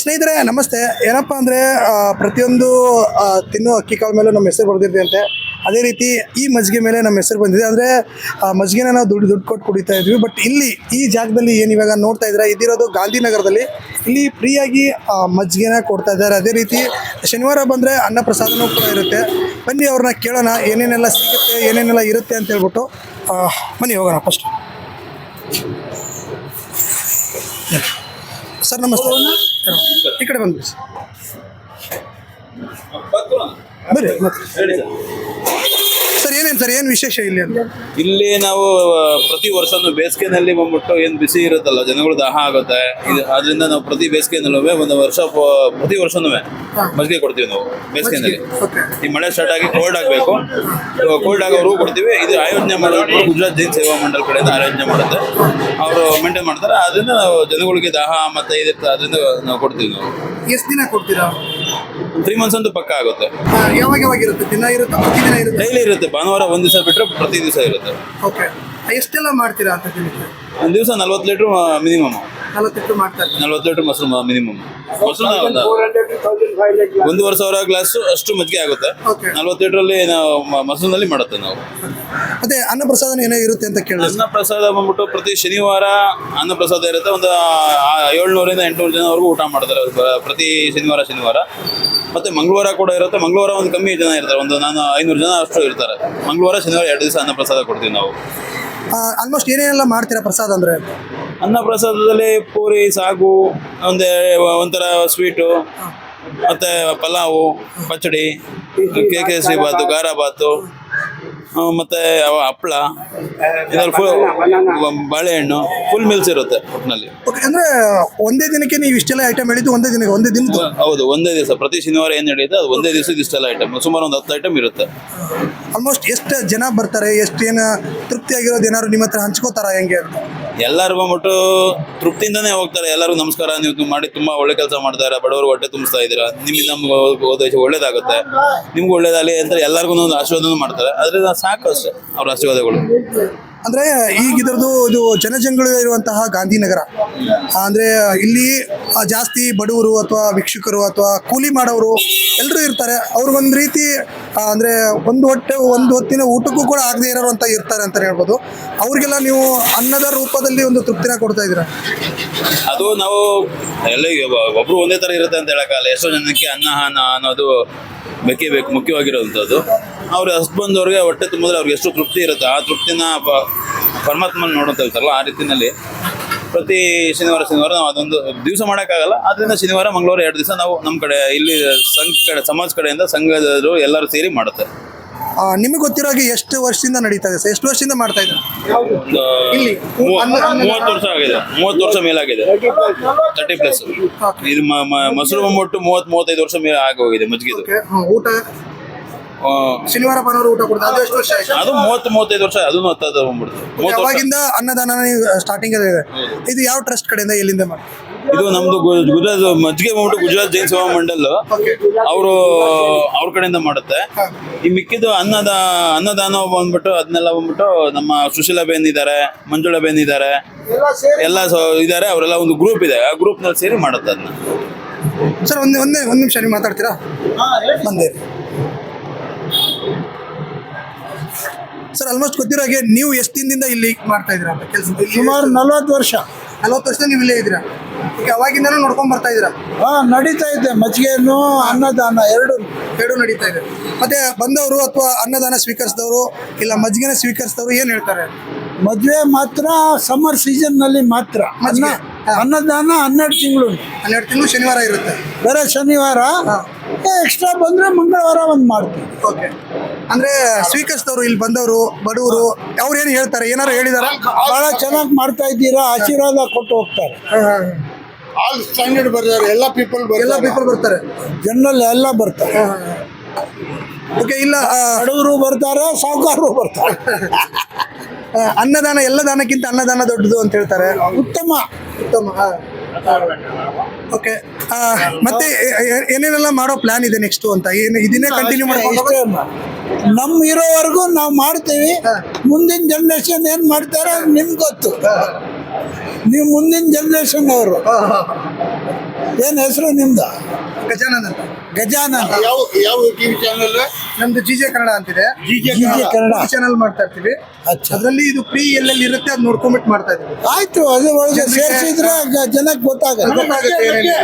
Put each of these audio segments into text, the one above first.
ಸ್ನೇಹಿತರೆ, ನಮಸ್ತೆ. ಏನಪ್ಪ ಅಂದರೆ ಪ್ರತಿಯೊಂದು ತಿನ್ನೋ ಅಕ್ಕಿ ಕಾಳ ಮೇಲೂ ನಮ್ಮ ಹೆಸರು ಅಂತೆ ಅದೇ ರೀತಿ ಈ ಮಜ್ಜಿಗೆ ಮೇಲೆ ನಮ್ಮ ಹೆಸರು ಬಂದಿದೆ. ಅಂದರೆ ಮಜ್ಜಿಗೆನ ನಾವು ದುಡ್ಡು ದುಡ್ಡು ಕೊಟ್ಟು ಕುಡಿತಾ ಇದ್ವಿ. ಬಟ್ ಇಲ್ಲಿ ಈ ಜಾಗದಲ್ಲಿ ಏನು ಇವಾಗ ನೋಡ್ತಾ ಇದ್ರೆ ಇದಿರೋದು ಗಾಂಧಿನಗರದಲ್ಲಿ. ಇಲ್ಲಿ ಫ್ರೀಯಾಗಿ ಮಜ್ಜಿಗೆನ ಕೊಡ್ತಾ ಇದ್ದಾರೆ. ಅದೇ ರೀತಿ ಶನಿವಾರ ಬಂದರೆ ಅನ್ನ ಪ್ರಸಾದನೂ ಕೂಡ ಇರುತ್ತೆ. ಬನ್ನಿ, ಅವ್ರನ್ನ ಕೇಳೋಣ. ಏನೇನೆಲ್ಲ ಸಿಗುತ್ತೆ, ಏನೇನೆಲ್ಲ ಇರುತ್ತೆ ಅಂತ ಹೇಳ್ಬಿಟ್ಟು ಬನ್ನಿ, ಹೋಗೋಣ ಫಸ್ಟ್ ಸರ್ ನಮಸ್ತೆ. ಈ ಕಡೆ ಬಂದ್ಬಿಡಿ ಬರ್ರಿ ಮತ್ತೆ. ಸರ್ ಏನು ವಿಶೇಷ ಇಲ್ಲಿ ಅಂತ ಇಲ್ಲಿ ನಾವು ಪ್ರತಿ ವರ್ಷನೂ ಬೇಸಿಗೆನಲ್ಲಿ ಬಂದ್ಬಿಟ್ಟು ಏನ್ ಬಿಸಿ ಇರುತ್ತಲ್ಲ ಜನಗಳು ದಾಹ ಆಗುತ್ತೆ. ಇದು ಅದರಿಂದ ನಾವು ಪ್ರತಿ ಬೇಸಿಗೆನಲ್ಲೂ ಒಂದು ವರ್ಷ ಪ್ರತಿ ವರ್ಷನೂ ಮಜ್ಜಿಗೆ ಕೊಡ್ತೀವಿ ನಾವು ಬೇಸಿಗೆನಲ್ಲಿ. ಈ ಮಳೆ ಸ್ಟಾರ್ಟ್ ಆಗಿ ಕೋಲ್ಡ್ ಆಗಬೇಕು. ಕೋಲ್ಡ್ ಆಗೋರು ಕೊಡ್ತೀವಿ. ಇದು ಆಯೋಜನೆ ಮಾಡೋದು ಗುಜರಾತ್ ಜೈನ್ ಸೇವಾ ಮಂಡಲ್ ಕಡೆಯಿಂದ ಆಯೋಜನೆ ಮಾಡುತ್ತೆ. ಅವರು ಮೇಂಟೈನ್ ಮಾಡ್ತಾರೆ. ಅದರಿಂದ ನಾವು ಜನಗಳಿಗೆ ದಾಹ ಮತ್ತೆ ಅದರಿಂದ ನಾವು ಕೊಡ್ತೀವಿ ನಾವು. ಎಷ್ಟು ದಿನ ಕೊಡ್ತೀರಾ? ತ್ರೀ ಮಂತ್ಸ್ ಅಂತೂ ಪಕ್ಕ ಆಗುತ್ತೆ. ಯಾವಾಗ ಯಾವಾಗ ಇರುತ್ತೆ? ದಿನ ಇರುತ್ತೆ? ಪ್ರತಿದಿನ ಇರುತ್ತೆ? ಡೈಲಿ ಇರುತ್ತೆ. ಭಾನುವಾರ ಒಂದು ದಿವಸ ಬಿಟ್ಟರೆ ಪ್ರತಿ ದಿವಸ ಇರುತ್ತೆ. ಓಕೆ ಎಷ್ಟೆಲ್ಲ ಮಾಡ್ತೀರಾ ಅಂತ ತಿಳಿದ್ರೆ ಒಂದು ದಿವಸ ನಲ್ವತ್ತು ಲೀಟ್ರ್ ಮಿನಿಮಮ್ ನಲವತ್ತೆಂಟು ಮಾಡ್ತಾ ಇರ್ತೀರಾ ನಲ್ವತ್ತು ಲೀಟರ್ ಮೊಸರು ಮಿನಿಮಮ್ ಮೊಸರು ಒಂದೂವರೆ ಸಾವಿರ ಗ್ಲಾಸ್ ಅಷ್ಟು ಮಜ್ಜಿಗೆ ಆಗುತ್ತೆ. Okay. ನಲ್ವತ್ತು ಲೀಟ್ರಲ್ಲಿ ನಾವು ಮೊಸರಿನಲ್ಲಿ ಮಾಡುತ್ತೆ ನಾವು. ಅದೇ ಅನ್ನ ಪ್ರಸಾದ ಏನೋ ಇರುತ್ತೆ ಅಂತ ಕೇಳಿ ಅನ್ನ ಪ್ರಸಾದ ಬಂದ್ಬಿಟ್ಟು ಪ್ರತಿ ಶನಿವಾರ ಅನ್ನ ಪ್ರಸಾದ ಇರುತ್ತೆ. ಒಂದು ಏಳ್ನೂರಿಂದ ಎಂಟುನೂರು ಜನವರೆಗೂ ಊಟ ಮಾಡ್ತಾರೆ ಪ್ರತಿ ಶನಿವಾರ ಶನಿವಾರ. ಮತ್ತೆ ಮಂಗಳವಾರ ಕೂಡ ಇರುತ್ತೆ. ಮಂಗಳವಾರ ಒಂದು ಕಮ್ಮಿ ಜನ ಇರ್ತಾರೆ. ಒಂದು ನಾನು ಐನೂರು ಜನ ಅಷ್ಟು ಇರ್ತಾರೆ. ಮಂಗಳವಾರ ಶನಿವಾರ ಎರಡು ದಿವಸ ಅನ್ನ ಪ್ರಸಾದ ಕೊಡ್ತೀವಿ ನಾವು. ಆಲ್ಮೋಸ್ಟ್ ಏನೇನೆಲ್ಲ ಮಾಡ್ತೀರಾ ಪ್ರಸಾದ ಅಂದ್ರೆ? ಅನ್ನ ಪ್ರಸಾದದಲ್ಲಿ ಪೂರಿ ಸಾಗು ಒಂದೇ ಒಂಥರ ಸ್ವೀಟು ಮತ್ತೆ ಪಲಾವು ಪಚಡಿ ಕೆ ಕೆ ಸಿ ಬಾತು ಖಾರ ಬಾತು ಮತ್ತೆ ಹಪ್ಪಳ ಇದ್ರಲ್ಲಿ ಫುಲ್ ಬಾಳೆಹಣ್ಣು ಫುಲ್ ಮಿಲ್ಸ್ ಇರುತ್ತೆ ಒಟ್ಟಿನಲ್ಲಿ ಅಂದ್ರೆ ಒಂದೇ ದಿನಕ್ಕೆ ನೀವು ಇಷ್ಟೆಲ್ಲ ಐಟಮ್ ಹೇಳಿದ್ದು ಒಂದೇ ದಿನಕ್ಕೆ ಒಂದೇ ದಿನ ಹೌದು ಒಂದೇ ದಿವಸ. ಪ್ರತಿ ಶನಿವಾರ ಏನು ನಡೆಯುತ್ತೆ ಅದು ಒಂದೇ ದಿವಸದ ಇಷ್ಟೆಲ್ಲ ಐಟಮ್ ಸುಮಾರು ಒಂದು ಹತ್ತು ಐಟಮ್ ಇರುತ್ತೆ. ಆಲ್ಮೋಸ್ಟ್ ಎಷ್ಟು ಜನ ಬರ್ತಾರೆ? ಎಷ್ಟು ಏನು ತೃಪ್ತಿಯಾಗಿರೋದು ಏನಾದ್ರು ನಿಮ್ಮ ಹತ್ರ ಹಂಚ್ಕೋತಾರ ಹೆಂಗೆ? ಅಂತ ಎಲ್ಲರೂ ಬಂದ್ಬಿಟ್ಟು ತೃಪ್ತಿಯಿಂದನೇ ಹೋಗ್ತಾರೆ. ಎಲ್ಲರಿಗೂ ನಮಸ್ಕಾರ. ನೀವು ಮಾಡಿ ತುಂಬಾ ಒಳ್ಳೆ ಕೆಲಸ ಮಾಡ್ತಾರೆ ಬಡವರು ಹೊಟ್ಟೆ ತುಂಬಿಸ್ತಾ ಇದ್ದೀರಾ? ನಿಮ್ಮಿಂದ ನಮ್ಗೆ ಹೋದ ಒಳ್ಳೇದಾಗುತ್ತೆ. ನಿಮ್ಗೆ ಒಳ್ಳೇದಾಗಲಿ ಅಂತ ಎಲ್ಲರಿಗೂ ಒಂದು ಆಶೀರ್ವಾದನೂ ಮಾಡ್ತಾರೆ. ಅದರಿಂದ ಸಾಕು ಅಷ್ಟೇ ಅವ್ರ ಆಶೀರ್ವಾದಗಳು. ಅಂದ್ರೆ ಈಗ ಇದ್ರದ್ದು ಇದು ಜನಜಂಗುಳಿ ಇರುವಂತಹ ಗಾಂಧಿನಗರ. ಅಂದರೆ ಇಲ್ಲಿ ಜಾಸ್ತಿ ಬಡವರು ಅಥವಾ ಭಿಕ್ಷುಕರು ಅಥವಾ ಕೂಲಿ ಮಾಡೋರು ಎಲ್ಲರೂ ಇರ್ತಾರೆ. ಅವ್ರಿಗೊಂದು ರೀತಿ ಅಂದರೆ ಒಂದು ಹೊಟ್ಟೆ, ಒಂದು ಹೊತ್ತಿನ ಊಟಕ್ಕೂ ಕೂಡ ಆಗದೆ ಇರೋರು ಅಂತ ಇರ್ತಾರೆ ಅಂತಲೇ ಹೇಳ್ಬೋದು. ಅವ್ರಿಗೆಲ್ಲ ನೀವು ಅನ್ನದ ರೂಪದಲ್ಲಿ ಒಂದು ತೃಪ್ತಿನ ಕೊಡ್ತಾ ಇದ್ದೀರಾ? ಅದು ನಾವು ಎಲ್ಲ ಒಬ್ರು ಒಂದೇ ಥರ ಇರುತ್ತೆ ಅಂತ ಹೇಳೋಕ್ಕಾಗಲ್ಲ. ಎಷ್ಟೋ ಜನಕ್ಕೆ ಅನ್ನ ಅನ್ನ ಅನ್ನೋದು ಬೇಕು, ಮುಖ್ಯವಾಗಿರೋವಂಥದ್ದು. ಅವ್ರು ಅಷ್ಟು ಬಂದವ್ರಿಗೆ ಹೊಟ್ಟೆ ತುಂಬಿದ್ರೆ ಅವ್ರಿಗೆ ಎಷ್ಟು ತೃಪ್ತಿ ಇರುತ್ತೆ. ಆ ತೃಪ್ತಿನ ಪರಮಾತ್ಮನ ನೋಡೋಂತ ಹೇಳ್ತಾರಲ್ಲ ಆ ರೀತಿಯಲ್ಲಿ ಪ್ರತಿ ಶನಿವಾರ ಶನಿವಾರ ನಾವು ಅದೊಂದು ದಿವಸ ಮಾಡೋಕ್ಕಾಗಲ್ಲ. ಅದರಿಂದ ಶನಿವಾರ ಮಂಗಳವಾರ ಎರಡು ದಿವಸ ನಾವು ನಮ್ಮ ಕಡೆ ಇಲ್ಲಿ ಸಂಘ ಕಡೆ ಸಮಾಜ ಕಡೆಯಿಂದ ಸಂಘದವರು ಎಲ್ಲರೂ ಸೇರಿ ಮಾಡುತ್ತೆ. ನಿಮಗೆ ಗೊತ್ತಿರೋ ಹಾಗೆ ಎಷ್ಟು ವರ್ಷದಿಂದ ನಡೀತಾ ಇದೆ ಸರ್? ಎಷ್ಟು ವರ್ಷದಿಂದ ಮಾಡ್ತಾ ಇದ್ದಾರೆ? ಇಲ್ಲಿ ಮೂವತ್ತು ವರ್ಷ ಆಗಿದೆ. ಮೂವತ್ತು ವರ್ಷ ಮೇಲಾಗಿದೆ. ತರ್ಟಿ ಪ್ಲಸ್ ಇದು ಮೊಸರು ಬಂದ್ಬಿಟ್ಟು ಮೂವತ್ತು ಮೂವತ್ತೈದು ವರ್ಷ ಮೇಲೆ ಆಗೋಗಿದೆ ಮಜ್ಜಿಗೆ ಊಟ? ಶನಿವಾರ ಭಾನುವಾರ ಊಟ ಕೊಡ್ತಾರೆ ಅದು ಎಷ್ಟು ವರ್ಷ ಆಯ್ತು? ಅದು ಮೂವತ್ತು ಮೂವತ್ತೈದು ವರ್ಷ ಅದನ್ನು ಹತ್ತದ ಬಂದ್ಬಿಡ್ತು. ಮೂವತ್ತು ವರ್ಷ. ಅವಾಗಿಂದ ಅನ್ನದಾನ ಸ್ಟಾರ್ಟಿಂಗ್ ಇದೆ. ಇದು ಯಾವ ಟ್ರಸ್ಟ್ ಕಡೆಯಿಂದ ಎಲ್ಲಿಂದ ಮಾಡಿ ಇದು ನಮ್ದು ಗು- ಗುಜರಾತ್ ಮಜ್ಜಿಗೆ ಬಂದ್ಬಿಟ್ಟು ಗುಜರಾತ್ ಜೈನ್ ಸೇವಾ ಮಂಡಲ್. ಅವರು ಅವ್ರ ಕಡೆಯಿಂದ ಮಾಡುತ್ತೆ. ಈ ಮಿಕ್ಕಿದ್ದು ಅನ್ನದ ಅನ್ನದಾನ ಬಂದ್ಬಿಟ್ಟು ಅದನ್ನೆಲ್ಲ ಬಂದ್ಬಿಟ್ಟು ನಮ್ಮ ಸುಶೀಲಾ ಬೇನ್ ಇದ್ದಾರೆ ಮಂಜುಳಾ ಬೇನ್ ಇದ್ದಾರೆ. ಎಲ್ಲ ಇದಾರೆ ಇದ್ದಾರೆ. ಅವರೆಲ್ಲ ಒಂದು ಗ್ರೂಪ್ ಇದೆ. ಆ ಗ್ರೂಪ್ನಲ್ಲಿ ಸೇರಿ ಮಾಡುತ್ತೆ ಅದನ್ನ. ಸರ್ ಒಂದೇ ಒಂದೇ ಒಂದು ನಿಮಿಷ ನೀವು ಮಾತಾಡ್ತೀರಾ? ಬಂದೆ. ಸರ್ ಆಲ್ಮೋಸ್ಟ್ ಗೊತ್ತಿರೋ ಹಾಗೆ ನೀವು ಎಷ್ಟು ದಿನದಿಂದ ಇಲ್ಲಿ ಮಾಡ್ತಾ ಇದ್ದೀರಾ ಅಂತ ಕೆಲಸ? ಸುಮಾರು ನಲವತ್ತು ವರ್ಷ. ನಲವತ್ತು ವರ್ಷ ನೀವು ಇಲ್ಲೇ ಇದ್ದೀರಾ? ಈಗ ಅವಾಗಿಂದನೂ ನೋಡ್ಕೊಂಡ್ ಬರ್ತಾ ಇದ್ದೀರಾ? ಹಾ ನಡೀತಾ ಇದೆ. ಮಜ್ಜಿಗೆಯನ್ನು ಅನ್ನದಾನ ಎರಡು. ಎರಡು ನಡೀತಾ ಇದೆ. ಮತ್ತೆ ಬಂದವರು ಅಥವಾ ಅನ್ನದಾನ ಸ್ವೀಕರಿಸಿದವರು ಇಲ್ಲ ಮಜ್ಜಿಗೆನ ಸ್ವೀಕರಿಸಿದವರು ಏನು ಹೇಳ್ತಾರೆ? ಮದುವೆ ಮಾತ್ರ ಸಮ್ಮರ್ ಸೀಸನ್ನಲ್ಲಿ ಮಾತ್ರ. ಅನ್ನ ಅನ್ನದಾನ ಹನ್ನೆರಡು ತಿಂಗಳು. ಹನ್ನೆರಡು ತಿಂಗಳು ಶನಿವಾರ ಇರುತ್ತೆ. ಬೇರೆ ಶನಿವಾರ? ಎಕ್ಸ್ಟ್ರಾ ಬಂದ್ರೆ ಮಂಗಳವಾರ ಒಂದು ಮಾಡ್ತೀವಿ. ಓಕೆ ಅಂದ್ರೆ ಸ್ವೀಕರಿಸಿದವರು ಇಲ್ಲಿ ಬಂದವರು ಬಡವರು ಅವ್ರು ಏನು ಹೇಳ್ತಾರೆ? ಏನಾರು ಹೇಳಿದಾರ? ಬಹಳ ಚೆನ್ನಾಗಿ ಮಾಡ್ತಾ ಇದ್ದೀರಾ ಆಶೀರ್ವಾದ ಕೊಟ್ಟು ಹೋಗ್ತಾರೆ. ಆಲ್ ಸ್ಟ್ಯಾಂಡರ್ಡ್ ಬರ್ತಾರೆ ಎಲ್ಲ ಪೀಪಲ್ ಎಲ್ಲ ಪೀಪಲ್ ಬರ್ತಾರೆ. ಜನರಲ್ ಎಲ್ಲ ಬರ್ತಾರೆ. ಓಕೆ ಇಲ್ಲ ಹಡವರು ಬಡವರು ಬರ್ತಾರೆ ಸಾಹುಕಾರರು ಬರ್ತಾರೆ. ಅನ್ನದಾನ ಎಲ್ಲ ದಾನಕ್ಕಿಂತ ಅನ್ನದಾನ ದೊಡ್ಡದು ಅಂತ ಹೇಳ್ತಾರೆ. ಉತ್ತಮ. ಉತ್ತಮ ಓಕೆ ಮತ್ತೆ ಏನೇನೆಲ್ಲ ಮಾಡೋ ಪ್ಲಾನ್ ಇದೆ ನೆಕ್ಸ್ಟ್ ಅಂತ? ಏನು ಇದನ್ನೇ ಕಂಟಿನ್ಯೂ ಮಾಡ್ಕೊಂಡು. ನಮ್ ಇರೋವರೆಗೂ ನಾವು ಮಾಡ್ತೀವಿ. ಮುಂದಿನ ಜನರೇಷನ್ ಏನ್ ಮಾಡ್ತಾರೆ ನಿಮ್ಗೆ ಗೊತ್ತು. ನೀವು ಮುಂದಿನ ಜನರೇಷನ್ ಅವರು. ಏನ್ ಹೆಸರು ನಿಮ್ದು? ಗಜಾನಂದ. ಗಜಾನಂದ. ಯಾವ ಯಾವ ಟಿವಿ ಚಾನೆಲ್ ನಮ್ದು ಜಿ ಜೆ ಕನ್ನಡ ಅಂತಿದೆ. G J G J Kannada. Channel ಮಾಡ್ತಾ ಇರ್ತೀವಿ. ಅದರಲ್ಲಿ ಇದು ಫ್ರೀ ಎಲ್ಲೆಲ್ಲಿ ಇರುತ್ತೆ ಅದು ನೋಡ್ಕೊಂಡ್ಬಿಟ್ಟು ಮಾಡ್ತಾ ಇದ್ದೀವಿ. ಆಯ್ತು ಅದ್ರೊಳಗೆ ಒಳಗೆ ಸೇರಿಸಿದ್ರೆ ಜನಕ್ಕೆ ಗೊತ್ತಾಗಲ್ಲ. ಗೊತ್ತಾಗುತ್ತೆ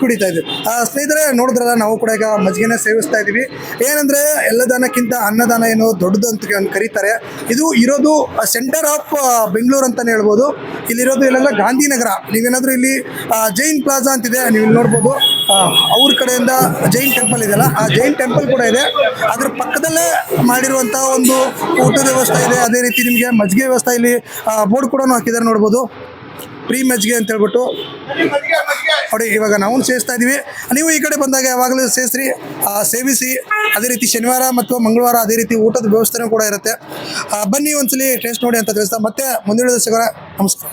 ಕುಡಿತಾ ಇದ್ವಿ. ಆ, ಸ್ನೇಹಿತರೆ ನೋಡಿದ್ರಲ್ಲ ನಾವು ಕೂಡ ಈಗ ಮಜ್ಜಿಗೆನ ಸೇವಿಸ್ತಾ ಇದೀವಿ ಏನಂದ್ರೆ ಎಲ್ಲದಾನಕ್ಕಿಂತ ಅನ್ನದಾನ ಏನು ದೊಡ್ಡದು ಅಂತ ಕರೀತಾರೆ. ಇದು ಇರೋದು ಸೆಂಟರ್ ಆಫ್ ಬೆಂಗಳೂರು ಅಂತಾನೆ ಹೇಳ್ಬೋದು. ಇಲ್ಲಿರೋದು ಇಲ್ಲೆಲ್ಲ ಗಾಂಧಿನಗರ. ನೀವೇನಾದ್ರೂ ಇಲ್ಲಿ ಜೈನ್ ಪ್ಲಾಜಾ ಅಂತಿದೆ ನೀವು ಇಲ್ಲಿ ನೋಡ್ಬೋದು. ಅವ್ರ ಕಡೆಯಿಂದ ಜೈನ್ ಟೆಂಪಲ್ ಇದೆಯಲ್ಲ ಆ ಜೈನ್ ಟೆಂಪಲ್ ಕೂಡ ಇದೆ. ಅದ್ರ ಪಕ್ಕದಲ್ಲೇ ಮಾಡಿರುವಂತಹ ಒಂದು ಊಟದ ವ್ಯವಸ್ಥೆ ಇದೆ. ಅದೇ ರೀತಿ ನಿಮಗೆ ಮಜ್ಜಿಗೆ ವ್ಯವಸ್ಥೆ ಇಲ್ಲಿ ಬೋರ್ಡ್ ಕೂಡ ಹಾಕಿದ್ದಾರೆ ನೋಡ್ಬೋದು. ಪ್ರೀ ಮ್ಯಾಚ್ಗೆ ಅಂತ ಹೇಳ್ಬಿಟ್ಟು ನೋಡಿ ಇವಾಗ ನಾವು ಸೇವಿಸ್ತಾ ಇದ್ದೀವಿ ನೀವು ಈ ಕಡೆ ಬಂದಾಗ ಯಾವಾಗಲೂ ಸೇರಿಸ್ರಿ. ಸೇವಿಸಿ. ಅದೇ ರೀತಿ ಶನಿವಾರ ಮತ್ತು ಮಂಗಳವಾರ ಅದೇ ರೀತಿ ಊಟದ ವ್ಯವಸ್ಥೆನೂ ಕೂಡ ಇರುತ್ತೆ. ಬನ್ನಿ ಒಂದ್ಸಲಿ ಟೇಸ್ಟ್ ನೋಡಿ ಅಂತ ತಿಳಿಸ್ತಾ ಮತ್ತೆ ಮುಂದಿನ ದಿವಸಗಳ ನಮಸ್ಕಾರ.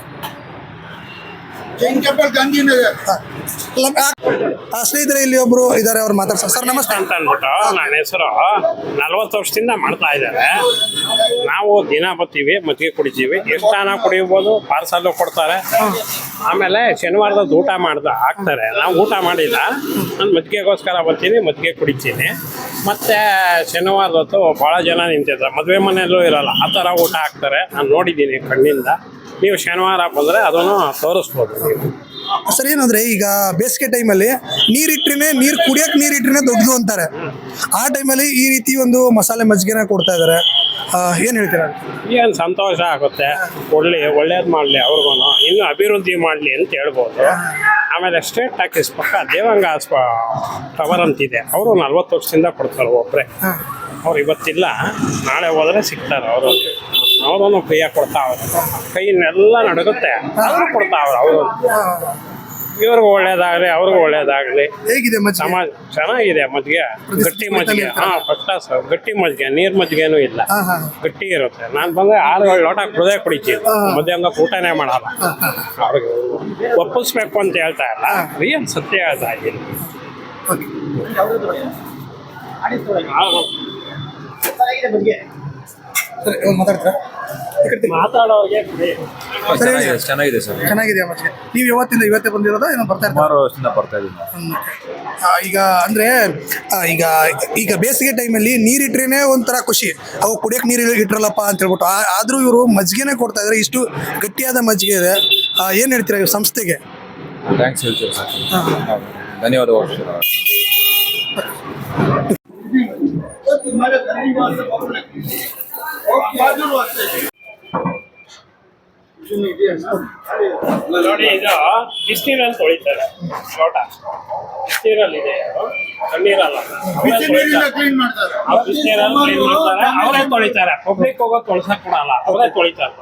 ಸ್ನೇಹಿತರೆ, ಇಲ್ಲಿ ಒಬ್ರು ಇದ್ದಾರೆ, ಅವ್ರು ಮಾತಾಡ್ತಾರೆ ನಮಸ್ತೆ. ಅಂತ ಅಂದ್ಬಿಟ್ಟು ನನ್ನ ಹೆಸರು ನಲ್ವತ್ತು ವರ್ಷದಿಂದ ಮಾಡ್ತಾ ಇದ್ದಾರೆ. ನಾವು ದಿನ ಬರ್ತೀವಿ, ಮಜ್ಜಿಗೆ ಕುಡಿತೀವಿ. ಎಷ್ಟು ಹಣ ಕುಡಿಬೋದು ಪಾರ್ಸಲ್ ಕೊಡ್ತಾರೆ. ಆಮೇಲೆ ಶನಿವಾರದ ಊಟ ಮಾಡ್ದ ಹಾಕ್ತಾರೆ. ನಾವು ಊಟ ಮಾಡಿಲ್ಲ. ನಾನು ಮಜ್ಜಿಗೆಗೋಸ್ಕರ ಬರ್ತೀನಿ, ಮಜ್ಜಿಗೆ ಕುಡಿತೀನಿ. ಮತ್ತೆ ಶನಿವಾರದ ಹೊತ್ತು ಭಾಳ ಜನ ನಿಂತಿದ್ದಾರೆ. ಮದುವೆ ಮನೆಯಲ್ಲೂ ಇರಲ್ಲ. ಆ ಥರ ಊಟ ಹಾಕ್ತಾರೆ. ನಾನು ನೋಡಿದ್ದೀನಿ ಕಣ್ಣಿಂದ. ನೀವು ಶನಿವಾರ ಬಂದರೆ ಅದನ್ನು ತೋರಿಸ್ಬೋದು. ನೀವು ಸರ್ ಏನಂದ್ರೆ ಈಗ ಬೇಸಿಗೆ ಟೈಮಲ್ಲಿ ನೀರಿಟ್ರೇನೆ ನೀರು ಕುಡಿಯೋಕೆ ನೀರು ಇಟ್ರೇನೆ ದೊಡ್ಡದು ಅಂತಾರೆ. ಆ ಟೈಮಲ್ಲಿ ಈ ರೀತಿ ಒಂದು ಮಸಾಲೆ ಮಜ್ಜಿಗೆನ ಕೊಡ್ತಾ ಇದ್ದಾರೆ ಏನು ಹೇಳ್ತೀರಾ? ಏನು ಸಂತೋಷ ಆಗುತ್ತೆ? ಒಳ್ಳೆ ಒಳ್ಳೇದು ಮಾಡಲಿ ಅವ್ರಿಗೂ ಇನ್ನೂ ಅಭಿವೃದ್ಧಿ ಮಾಡಲಿ ಅಂತ ಹೇಳ್ಬೋದು. ಆಮೇಲೆ ಸ್ಟೇಟ್ ಟಾಕೀಸ್ ಪಕ್ಕ ದೇವಾಂಗ ಆಸ್ಪ ಟವರ್ ಅಂತಿದೆ ಅವರು ನಲ್ವತ್ತು ವರ್ಷದಿಂದ ಕೊಡ್ತಾರೆ ಒಬ್ಬರೇ ಅವ್ರು ಇವತ್ತಿಲ್ಲ. ನಾಳೆ ಹೋದ್ರೆ ಸಿಗ್ತಾರೆ ಅವರು. ಅವರನ್ನು ಕೈಯಾಗಿ ಕೊಡ್ತಾವ್ರೆ ಕೈನೆಲ್ಲ ನಡುಗುತ್ತೆ. ಅವರು ಕೊಡ್ತಾವ್ರೆ ಅವರು. ಇವ್ರಿಗೂ ಒಳ್ಳೇದಾಗಲಿ ಅವ್ರಿಗೂ ಒಳ್ಳೇದಾಗಲಿ. ಹೇಗಿದೆ ಮಜ್ಜಿಗೆ? ಸಮಾಜ ಚೆನ್ನಾಗಿದೆ ಮಜ್ಜಿಗೆ. ಗಟ್ಟಿ ಮಜ್ಜಿಗೆ. ಹಾಂ ಫಸ್ಟ್ ಕ್ಲಾಸ್ ಗಟ್ಟಿ ಮಜ್ಜಿಗೆ ನೀರು ಮಜ್ಜಿಗೆನೂ ಇಲ್ಲ. ಹಾ ಹಾ. ಗಟ್ಟಿ ಇರುತ್ತೆ. ನಾನು ಬಂದ್ರೆ ಆರು ಏಳು ಲೋಟ ಕುಡ್ದೇ ಕುಡಿತೀನಿ. ಮಧ್ಯಾಹ್ನ ಊಟನೇ ಮಾಡಲ್ಲ. ಅವ್ರಿಗೆ ಒಪ್ಪಿಸ್ಬೇಕು ಅಂತ ಹೇಳ್ತಾ ಇಲ್ಲ. ರಿಯಲ್ ಸತ್ಯ ಹೇಳ್ತಾ ಇದ್ದೀನಿ. ಓಕೆ. ಸರಿ ಇವಾಗ ಮಾತಾಡ್ತೀರಾ. ಮಾತಾಡೋರಿಗೆ ಚೆನ್ನಾಗಿದೆ ಚೆನ್ನಾಗಿದೆ ಸರ್. ಚೆನ್ನಾಗಿದೆ ಮಜ್ಜಿಗೆ ನೀವು ಯಾವತ್ತಿಂದ ಇವತ್ತೇ ಬಂದಿರೋದಾ ಏನೋ ಬರ್ತಾ ಇರ್ತಾರೆ ಸುಮಾರು ವರ್ಷದಿಂದ ಬರ್ತಾ ಇದ್ದೀನಿ. ಈಗ ಅಂದ್ರೆ ಆ, ಈಗ ಈಗ ಬೇಸಿಗೆ ಟೈಮಲ್ಲಿ ನೀರಿಟ್ರೇನೆ ಒಂಥರ ಖುಷಿ. ಅವು ಕುಡಿಯಕ್ಕೆ ನೀರು ಇಟ್ರಲ್ಲಪ್ಪ ಅಂತ ಹೇಳ್ಬಿಟ್ಟು ಆ- ಆದ್ರೂ ಇವರು ಮಜ್ಜಿಗೆನೆ ಕೊಡ್ತಾ ಇದ್ದಾರೆ ಇಷ್ಟು ಗಟ್ಟಿಯಾದ ಮಜ್ಜಿಗೆ ಇದೆ. ಆ, ಏನ್ ಹೇಳ್ತೀರಾ ಇವ್ರ ಸಂಸ್ಥೆಗೆ? ಥ್ಯಾಂಕ್ಸ್ ಹೇಳ್ತೀವಿ ಸರ್. ಹೌದು. ಧನ್ಯವಾದಗಳು ಸರ್. ನೋಡಿ ಇದು ಬಿಸಿನೀರಲ್ಲಿ ತೊಳಿತಾರೆ. ಲೋಟ ಬಿಸಿನೀರಲ್ಲಿ ಇದೆ ತಣ್ಣೀರಲ್ಲ. ಬಿಸಿನೀರಲ್ಲಿ ಕ್ಲೀನ್ ಮಾಡ್ತಾರೆ. ಅವರೇ ತೊಳಿತಾರೆ. ಪಬ್ಲಿಕ್ ಹೋಗೋ ತೊಳ್ಸಕ್ ಕೊಡಲ್ಲ. ಅವರೇ ತೊಳಿತಾರೆ